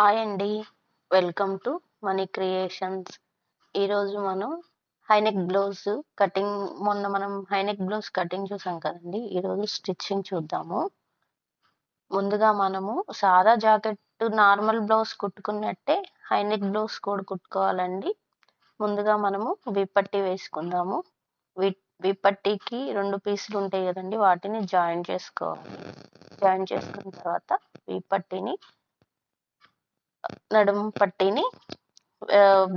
Hi అండి welcome to money creations ఈరోజు మనం హైనెక్ బ్లౌజ్ కటింగ్ మొన్న మనం హైనెక్ బ్లౌజ్ కటింగ్ చూసాం కదండి. ఈరోజు స్టిచ్చింగ్ చూద్దాము. ముందుగా మనము సాదా జాకెట్ నార్మల్ బ్లౌజ్ కుట్టుకున్నట్టే హైనెక్ బ్లౌజ్ కూడా కుట్టుకోవాలండి. ముందుగా మనము విప్పట్టి వేసుకుందాము. వి విప్పట్టికి రెండు పీసులు ఉంటాయి కదండి వాటిని జాయిన్ చేసుకోవాలి. జాయిన్ చేసుకున్న తర్వాత విప్పట్టిని నడుము పట్టీని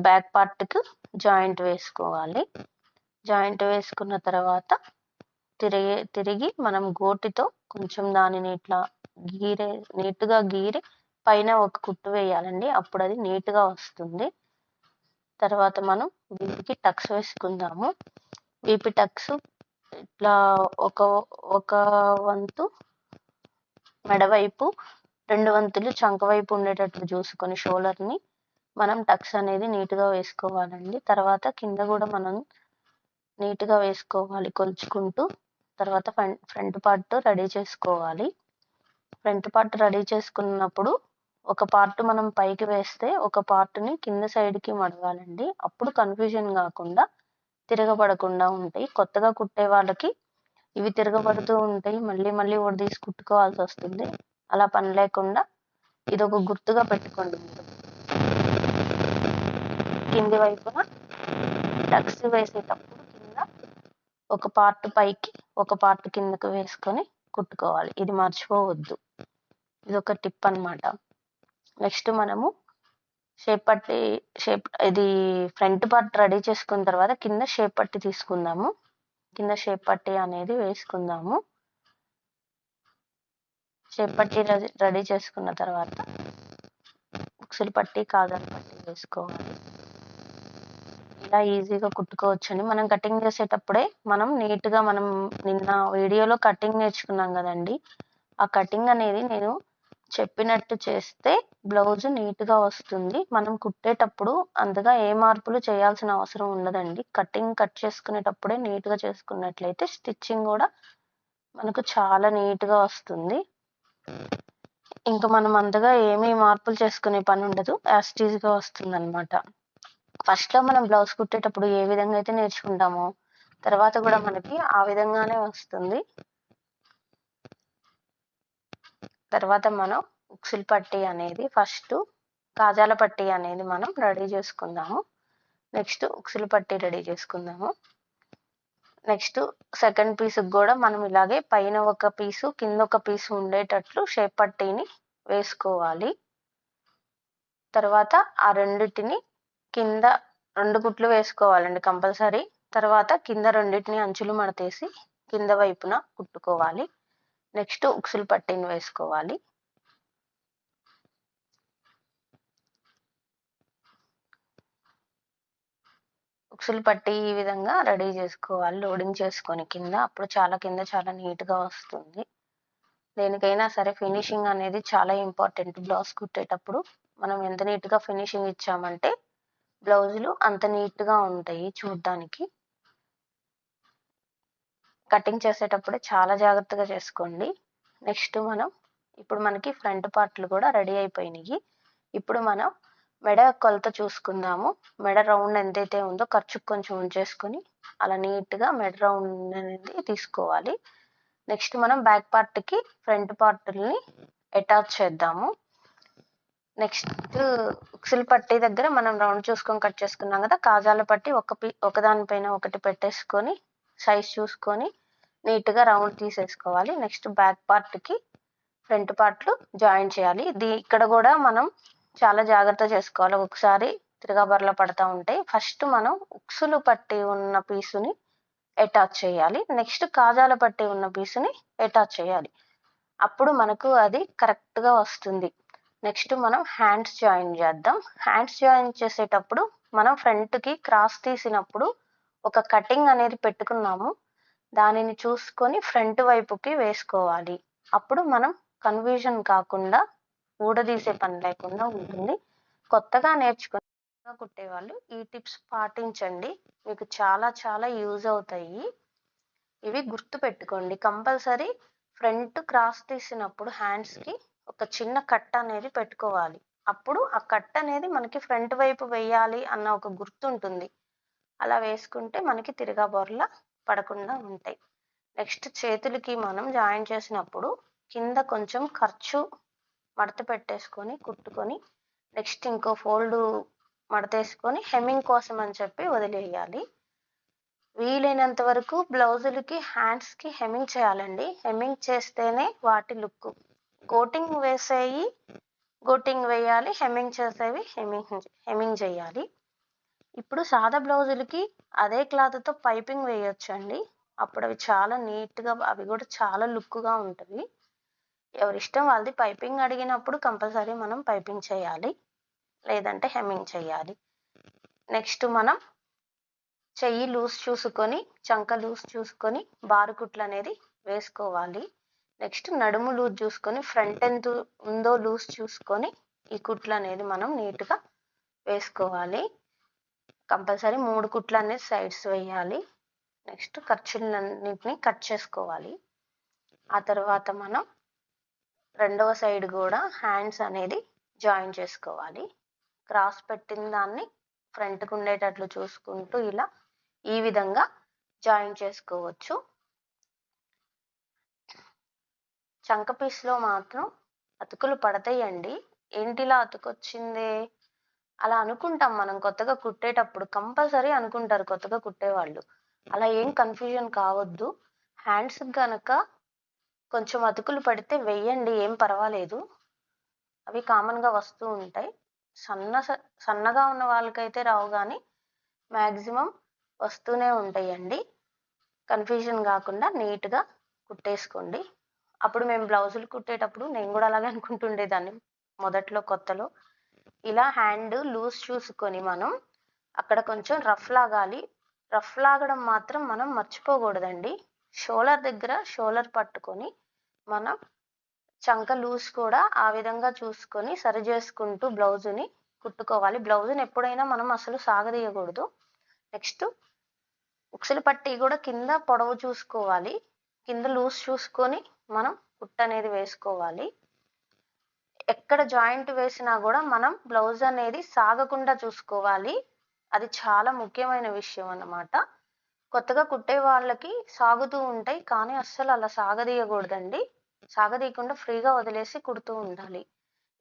బ్యాక్ పార్ట్కి జాయింట్ వేసుకోవాలి. జాయింట్ వేసుకున్న తర్వాత తిరిగి తిరిగి మనం గోటితో కొంచెం దానిని ఇట్లా గీరే నీట్గా గీరి పైన ఒక కుట్టు వేయాలండి. అప్పుడు అది నీట్గా వస్తుంది. తర్వాత మనం వీటికి టక్స్ వేసుకుందాము. వీపి టక్స్ ఇట్లా ఒక ఒక వంతు మెడవైపు రెండు వంతులు చంక వైపు ఉండేటట్లు చూసుకొని షోల్డర్ని మనం టక్స్ అనేది నీట్గా వేసుకోవాలండి. తర్వాత కింద కూడా మనం నీట్గా వేసుకోవాలి కొలుచుకుంటూ. తర్వాత ఫ్రంట్ ఫ్రంట్ పార్ట్ రెడీ చేసుకోవాలి. ఫ్రంట్ పార్ట్ రెడీ చేసుకున్నప్పుడు ఒక పార్ట్ మనం పైకి వేస్తే ఒక పార్ట్ని కింద సైడ్కి మడవాలండి అప్పుడు కన్ఫ్యూజన్ కాకుండా తిరగబడకుండా ఉంటాయి. కొత్తగా కుట్టే వాళ్ళకి ఇవి తిరగబడుతూ ఉంటాయి. మళ్ళీ మళ్ళీ తీసి కుట్టుకోవాల్సి వస్తుంది. అలా పని లేకుండా ఇది ఒక గుర్తుగా పెట్టుకోండి కింది వైపున టక్స్ వేసేటప్పుడు కింద ఒక పార్ట్ పైకి ఒక పార్ట్ కిందకు వేసుకొని కుట్టుకోవాలి. ఇది మర్చిపోవద్దు. ఇది ఒక టిప్ అనమాట నెక్స్ట్ మనము షేప్ పట్టి షేప్ ఇది ఫ్రంట్ పార్ట్ రెడీ చేసుకున్న తర్వాత కింద షేప్ పట్టి తీసుకుందాము. కింద షేప్ పట్టి అనేది వేసుకుందాము. షేప్ పట్టి రెడీ చేసుకున్న తర్వాత ఉక్సులు పట్టి కాజాల పట్టి వేసుకోవాలి. ఇలా ఈజీగా కుట్టుకోవచ్చండి మనం కటింగ్ చేసేటప్పుడే మనం నీట్గా మనం నిన్న వీడియోలో కటింగ్ నేర్చుకున్నాం కదండి. ఆ కటింగ్ అనేది నేను చెప్పినట్టు చేస్తే బ్లౌజ్ నీట్గా వస్తుంది. మనం కుట్టేటప్పుడు అంతగా ఏ మార్పులు చేయాల్సిన అవసరం ఉండదండి. కటింగ్ కట్ చేసుకునేటప్పుడే నీట్గా చేసుకున్నట్లయితే స్టిచ్చింగ్ కూడా మనకు చాలా నీట్గా వస్తుంది. ఇంకా మనం అంతగా ఏమీ మార్పులు చేసుకునే పని ఉండదు. యాస్టీజ్గా వస్తుంది అనమాట ఫస్ట్లో మనం బ్లౌజ్ కుట్టేటప్పుడు ఏ విధంగా అయితే నేర్చుకుంటామో తర్వాత కూడా మనకి ఆ విధంగానే వస్తుంది. తర్వాత మనం ఉక్సులు పట్టి అనేది ఫస్ట్ కాజాల పట్టి అనేది మనం రెడీ చేసుకుందాము. నెక్స్ట్ ఉక్సులు పట్టి రెడీ చేసుకుందాము. నెక్స్ట్ సెకండ్ పీస్కి కూడా మనం ఇలాగే పైన ఒక పీసు కింద ఒక పీసు ఉండేటట్లు షేప్ పట్టీని వేసుకోవాలి. తర్వాత ఆ రెండింటిని కింద రెండు కుట్లు వేసుకోవాలండి కంపల్సరీ. తర్వాత కింద రెండింటిని అంచులు మడతేసి కింద వైపున కుట్టుకోవాలి. నెక్స్ట్ ఉక్సులు పట్టీని వేసుకోవాలి. హుక్స్లు పట్టి ఈ విధంగా రెడీ చేసుకోవాలి. లోడింగ్ చేసుకొని కింద. అప్పుడు చాలా కింద చాలా నీట్గా వస్తుంది. దేనికైనా సరే ఫినిషింగ్ అనేది చాలా ఇంపార్టెంట్. బ్లౌజ్ కుట్టేటప్పుడు మనం ఎంత నీట్గా ఫినిషింగ్ ఇచ్చామంటే బ్లౌజులు అంత నీట్గా ఉంటాయి చూడడానికి. కటింగ్ చేసేటప్పుడు చాలా జాగ్రత్తగా చేసుకోండి. నెక్స్ట్ మనం ఇప్పుడు మనకి ఫ్రంట్ పార్ట్లు కూడా రెడీ అయిపోయినాయి. ఇప్పుడు మనం మెడ కొలత చూసుకుందాము. మెడ రౌండ్ ఎంతైతే ఉందో ఖర్చు కొంచెం ఉంచేసుకొని అలా నీట్గా మెడ రౌండ్ అనేది తీసుకోవాలి. నెక్స్ట్ మనం బ్యాక్ పార్ట్కి ఫ్రంట్ పార్ట్ని అటాచ్ చేద్దాము. నెక్స్ట్ ఉక్సులు పట్టి దగ్గర మనం రౌండ్ చూసుకొని కట్ చేసుకున్నాం కదా కాజాల పట్టి ఒక పీ ఒకదానిపైన ఒకటి పెట్టేసుకొని సైజ్ చూసుకొని నీట్గా రౌండ్ తీసేసుకోవాలి. నెక్స్ట్ బ్యాక్ పార్ట్కి ఫ్రంట్ పార్ట్లు జాయిన్ చేయాలి. ఇది ఇక్కడ కూడా మనం చాలా జాగ్రత్త చేసుకోవాలి. ఒకసారి తిరగబర్ల పడతా ఉంటాయి ఫస్ట్ మనం ఉక్సులు పట్టి ఉన్న పీసుని అటాచ్ చేయాలి. నెక్స్ట్ కాజాల పట్టి ఉన్న పీసుని అటాచ్ చేయాలి. అప్పుడు మనకు అది కరెక్ట్గా వస్తుంది. నెక్స్ట్ మనం హ్యాండ్స్ జాయిన్ చేద్దాం. హ్యాండ్స్ జాయిన్ చేసేటప్పుడు మనం ఫ్రంట్కి క్రాస్ తీసినప్పుడు ఒక కటింగ్ అనేది పెట్టుకున్నాము. దానిని చూసుకొని ఫ్రంట్ వైపుకి వేసుకోవాలి. అప్పుడు మనం కన్ఫ్యూజన్ కాకుండా ఊడదీసే పని లేకుండా ఉంటుంది. కొత్తగా నేర్చుకుని కుట్టేవాళ్ళు ఈ టిప్స్ పాటించండి. మీకు చాలా చాలా యూజ్ అవుతాయి. ఇవి గుర్తు పెట్టుకోండి కంపల్సరీ ఫ్రంట్ క్రాస్ తీసినప్పుడు హ్యాండ్స్కి ఒక చిన్న కట్ అనేది పెట్టుకోవాలి. అప్పుడు ఆ కట్ అనేది మనకి ఫ్రంట్ వైపు వేయాలి అన్న ఒక గుర్తు ఉంటుంది. అలా వేసుకుంటే మనకి తిరగబొరల పడకుండా ఉంటాయి. నెక్స్ట్ చేతులకి మనం జాయిన్ చేసినప్పుడు కింద కొంచెం ఖర్చు మడత పెట్టేసుకొని కుట్టుకొని నెక్స్ట్ ఇంకో ఫోల్డ్ మడతేసుకొని హెమ్మింగ్ కోసం అని చెప్పి వదిలేయాలి. వీలైనంత వరకు బ్లౌజులకి హ్యాండ్స్కి హెమ్మింగ్ చేయాలండి. హెమ్మింగ్ చేస్తేనే వాటి లుక్. కోటింగ్ వేసేవి గోటింగ్ వేయాలి హెమ్మింగ్ చేసేవి హెమ్మింగ్ హెమ్మింగ్ చేయాలి. ఇప్పుడు సాదా బ్లౌజులకి అదే క్లాత్తో పైపింగ్ వేయొచ్చండి. అప్పుడు అవి చాలా నీట్గా అవి కూడా చాలా లుక్గా ఉంటుంది. ఎవరి ఇష్టం వాళ్ళది పైపింగ్ అడిగినప్పుడు కంపల్సరీ మనం పైపింగ్ చేయాలి. లేదంటే హెమ్మింగ్ చేయాలి. నెక్స్ట్ మనం చెయ్యి లూజ్ చూసుకొని చంక లూజ్ చూసుకొని బారుకుట్లు అనేది వేసుకోవాలి. నెక్స్ట్ నడుము లూజ్ చూసుకొని ఫ్రంట్ ఎంత ఉందో లూజ్ చూసుకొని ఈ కుట్లు అనేది మనం నీట్గా వేసుకోవాలి. కంపల్సరీ మూడు కుట్లు అనేది సైడ్స్ వేయాలి. నెక్స్ట్ ఖర్చులన్నింటినీ కట్ చేసుకోవాలి. ఆ తర్వాత మనం రెండవ సైడ్ కూడా హ్యాండ్స్ అనేది జాయిన్ చేసుకోవాలి. క్రాస్ పెట్టిన దాన్ని ఫ్రంట్కు ఉండేటట్లు చూసుకుంటూ ఇలా ఈ విధంగా జాయిన్ చేసుకోవచ్చు. చంక పీస్లో మాత్రం అతుకులు పడతాయండి. ఏంటిలా అతుకొచ్చింది? అలా అనుకుంటాం మనం కొత్తగా కుట్టేటప్పుడు. కంపల్సరీ అనుకుంటారు కొత్తగా కుట్టేవాళ్ళు. అలా ఏం కన్ఫ్యూజన్ కావద్దు. హ్యాండ్స్ కనుక కొంచెం అతుకులు పడితే వెయ్యండి ఏం పర్వాలేదు. అవి కామన్గా వస్తూ ఉంటాయి. సన్న సన్నగా ఉన్న వాళ్ళకైతే రావు కానీ మ్యాక్సిమం వస్తూనే ఉంటాయండి. కన్ఫ్యూజన్ కాకుండా నీట్గా కుట్టేసుకోండి. అప్పుడు మేము బ్లౌజులు కుట్టేటప్పుడు నేను కూడా అలాగే అనుకుంటుండేదాన్ని. మొదట్లో కొత్తలో. ఇలా హ్యాండ్ లూజ్ చూసుకొని మనం అక్కడ కొంచెం రఫ్ లాగాలి. రఫ్ లాగడం మాత్రం మనం మర్చిపోకూడదండి. షోలర్ దగ్గర షోలర్ పట్టుకొని మనం చంక లూజ్ కూడా ఆ విధంగా చూసుకొని సరి చేసుకుంటూ బ్లౌజుని కుట్టుకోవాలి. బ్లౌజుని ఎప్పుడైనా మనం అసలు సాగదీయకూడదు. నెక్స్ట్ ఉక్సులు పట్టి కూడా కింద పొడవు చూసుకోవాలి. కింద లూజ్ చూసుకొని మనం కుట్ట అనేది వేసుకోవాలి. ఎక్కడ జాయింట్ వేసినా కూడా మనం బ్లౌజ్ అనేది సాగకుండా చూసుకోవాలి. అది చాలా ముఖ్యమైన విషయం అన్నమాట. కొత్తగా కుట్టే వాళ్ళకి సాగుతూ ఉంటాయి కానీ అస్సలు అలా సాగదీయకూడదండి. సాగదీయకుండా ఫ్రీగా వదిలేసి కుడుతూ ఉండాలి.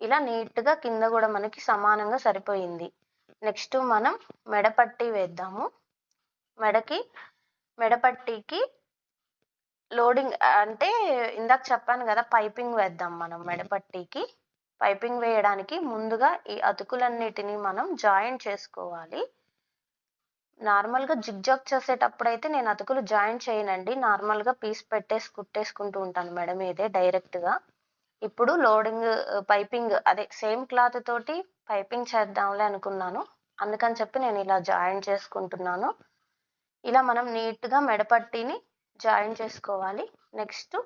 ఇలా నీట్గా కింద కూడా మనకి సమానంగా సరిపోయింది. నెక్స్ట్ మనం మెడపట్టి వేద్దాము. మెడకి మెడపట్టికి లోడింగ్ అంటే ఇందాక చెప్పాను కదా పైపింగ్ వేద్దాం మనం మెడపట్టికి. పైపింగ్ వేయడానికి ముందుగా ఈ అతుకులన్నిటిని మనం జాయింట్ చేసుకోవాలి. నార్మల్గా జిగ్జాగ్ చేసేటప్పుడు అయితే నేను అతుకులు జాయిన్ చేయనండి. నార్మల్గా పీస్ పెట్టేసి కుట్టేసుకుంటూ ఉంటాను మేడం మీదే డైరెక్ట్గా. ఇప్పుడు లోడింగ్ పైపింగ్ అదే సేమ్ క్లాత్ తోటి పైపింగ్ చేద్దాంలే అనుకున్నాను. అందుకని చెప్పి నేను ఇలా జాయిన్ చేసుకుంటున్నాను. ఇలా మనం నీట్గా మెడపట్టిని జాయిన్ చేసుకోవాలి. నెక్స్ట్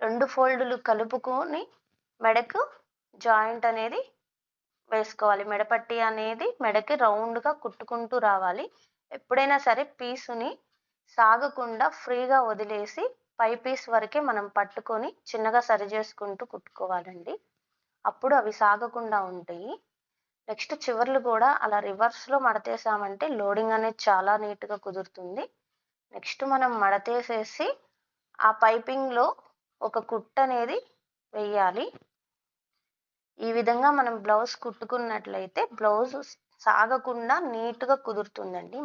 రెండు ఫోల్డులు కలుపుకొని మెడకు జాయింట్ అనేది వేసుకోవాలి. మెడపట్టి అనేది మెడకి రౌండ్గా కుట్టుకుంటూ రావాలి. ఎప్పుడైనా సరే పీసుని సాగకుండా ఫ్రీగా వదిలేసి పై పీస్ వరకే మనం పట్టుకొని చిన్నగా సరి చేసుకుంటూ కుట్టుకోవాలండి. అప్పుడు అవి సాగకుండా ఉంటాయి. నెక్స్ట్ చివర్లు కూడా అలా రివర్స్లో మడతేసామంటే లోడింగ్ అనేది చాలా నీట్గా కుదురుతుంది. నెక్స్ట్ మనం మడతేసేసి ఆ పైపింగ్లో ఒక కుట్ట అనేది వెయ్యాలి ఈ విధంగా మనం బ్లౌజ్ కుట్టుకున్నట్లయితే బ్లౌజ్ సాగకుండా నీట్గా కుదురుతుందండి.